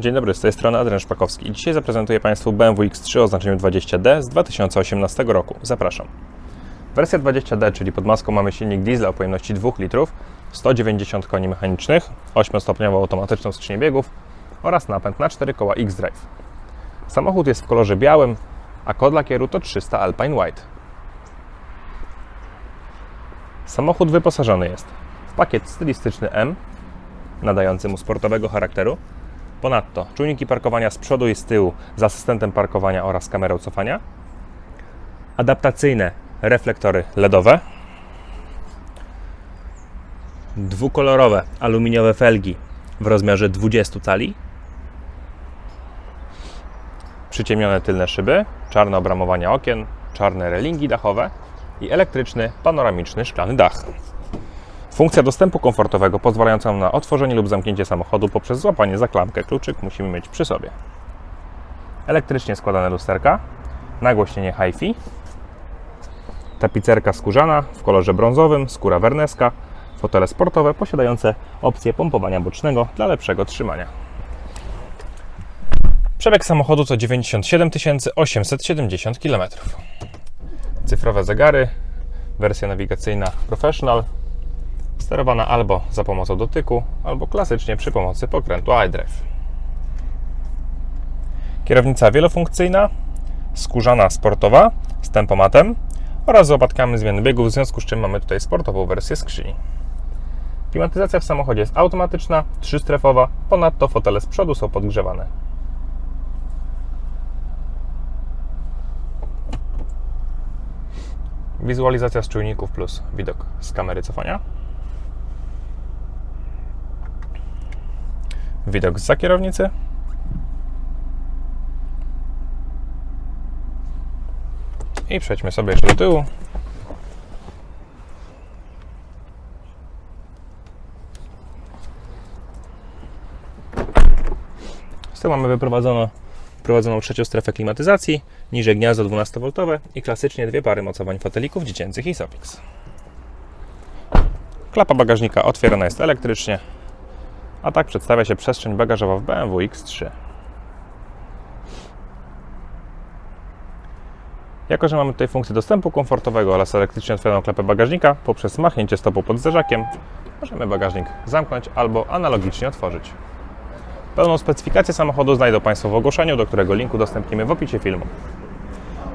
Dzień dobry, z tej strony Adrian Szpakowski. Dzisiaj zaprezentuję Państwu BMW X3 o oznaczeniu 20D z 2018 roku. Zapraszam. Wersja 20D, czyli pod maską mamy silnik diesla o pojemności 2 litrów, 190 koni mechanicznych, 8-stopniową automatyczną skrzynię biegów oraz napęd na 4 koła X-Drive. Samochód jest w kolorze białym, a kod lakieru to 300 Alpine White. Samochód wyposażony jest w pakiet stylistyczny M, nadający mu sportowego charakteru, Ponadto czujniki parkowania z przodu i z tyłu z asystentem parkowania oraz kamerą cofania. Adaptacyjne reflektory LEDowe. Dwukolorowe aluminiowe felgi w rozmiarze 20 cali. Przyciemnione tylne szyby, czarne obramowania okien, czarne relingi dachowe i elektryczny panoramiczny szklany dach. Funkcja dostępu komfortowego pozwalająca na otworzenie lub zamknięcie samochodu poprzez złapanie za klamkę. Kluczyk musimy mieć przy sobie. Elektrycznie składane lusterka, nagłośnienie hi-fi, tapicerka skórzana w kolorze brązowym, skóra werneska, fotele sportowe posiadające opcję pompowania bocznego dla lepszego trzymania. Przebieg samochodu to 97 870 km. Cyfrowe zegary, wersja nawigacyjna Professional, sterowana albo za pomocą dotyku, albo klasycznie przy pomocy pokrętła iDrive. Kierownica wielofunkcyjna, skórzana sportowa z tempomatem oraz z łopatkami zmiany biegów, w związku z czym mamy tutaj sportową wersję skrzyni. Klimatyzacja w samochodzie jest automatyczna, trzystrefowa, ponadto fotele z przodu są podgrzewane. Wizualizacja z czujników plus widok z kamery cofania. Widok za kierownicy. I przejdźmy sobie jeszcze do tyłu. Z tyłu mamy wyprowadzono, wprowadzoną trzecią strefę klimatyzacji, niżej gniazdo 12V i klasycznie dwie pary mocowań fotelików dziecięcych i Sopix. Klapa bagażnika otwierana jest elektrycznie, a tak przedstawia się przestrzeń bagażowa w BMW X3. Jako, że mamy tutaj funkcję dostępu komfortowego oraz elektrycznie otwieraną klepę bagażnika, poprzez machnięcie stopą pod zderzakiem możemy bagażnik zamknąć albo analogicznie otworzyć. Pełną specyfikację samochodu znajdą Państwo w ogłoszeniu, do którego linku udostępnimy w opisie filmu.